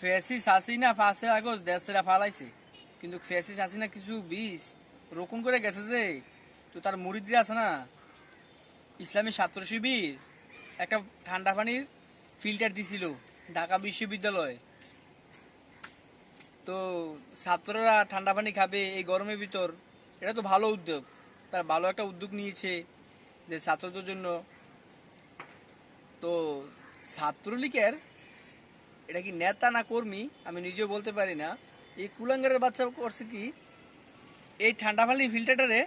ফেসিস হাসিনা ফাঁসে আগজ দেশরা ফালাইছে। কিন্তু ফেসিস হাসিনা কিছু বিষ রোপণ করে গেছে যে, তো তার মুরিদরা আছে না, ইসলামী ছাত্র শিবির একটা ঠান্ডা পানির ফিল্টার দিছিল ঢাকা বিশ্ববিদ্যালয়। তো ছাত্ররা ঠান্ডা পানি খাবে এই গরমের ভিতর, এটা তো ভালো উদ্যোগ। তার ভালো একটা উদ্যোগ নিয়েছে যে ছাত্রদের জন্য। তো ছাত্রলীগের এটা কি নেতা না কর্মী? আমি নিজেও বলতে পারি না। এই কুলাঙ্গারের বাচ্চা করছে কি? এই ঠান্ডা পানির ফিল্টারটারে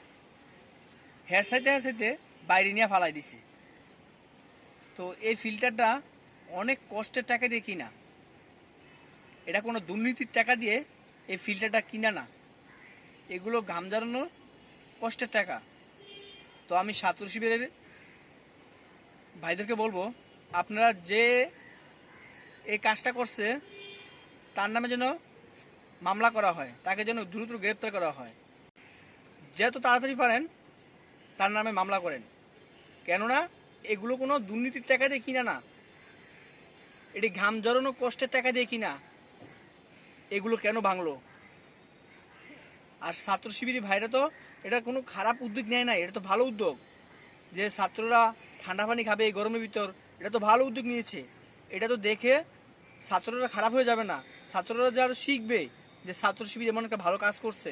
হেয়ার সাইতে হেয়ার সাইতে বাইরে নিয়ে ফালাই দিছে। তো এই ফিল্টারটা অনেক কষ্টের টাকা দিয়ে কিনা। এটা কোনো দুর্নীতির টাকা দিয়ে এই ফিল্টারটা কিনা না। এগুলো ঘাম ঝরানোর কষ্টের টাকা। তো আমি ছাত্র শিবিরের ভাইদেরকে বলব, আপনারা যে এই কাজটা করছে, তার নামে যেন মামলা করা হয়, তাকে যেন দ্রুত গ্রেপ্তার করা হয়। যত তাড়াতাড়ি পারেন, তার নামে মামলা করেন। কেননা, এগুলো কোনো দুর্নীতির টাকা দিয়ে কিনা না। এটি ঘাম জড়ানো কষ্টের টাকা দিয়ে কিনা। এগুলো কেন ভাঙলো? আর ছাত্র শিবিরের ভাইরা তো এটা কোনো খারাপ উদ্যোগ নেয় না এটা তো ভালো উদ্যোগ। যে ছাত্ররা ঠান্ডা পানি খাবে এই গরমের ভিতর, এটা তো ভালো উদ্যোগ নিয়েছে। এটা তো দেখে ছাত্ররা খারাপ হয়ে যাবে না। ছাত্ররা যে আরও শিখবে যে ছাত্র শিবির এমন একটা ভালো কাজ করছে।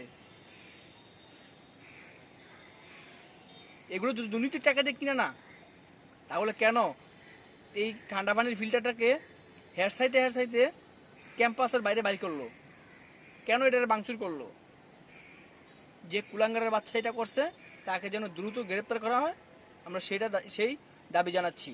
এগুলো যদি দুর্নীতির টাকা দিয়ে কিনা না, তাহলে কেন এই ঠান্ডা পানির ফিল্টারটাকে হেয়ার সাইতে হেয়ার সাইতে ক্যাম্পাসের বাইরে বাইর করল? কেন এটার বাংচুর করল? যে কুলাঙ্গারের বাচ্চা এটা করছে, তাকে যেন দ্রুত গ্রেপ্তার করা হয়, আমরা সেটা সেই দাবি জানাচ্ছি।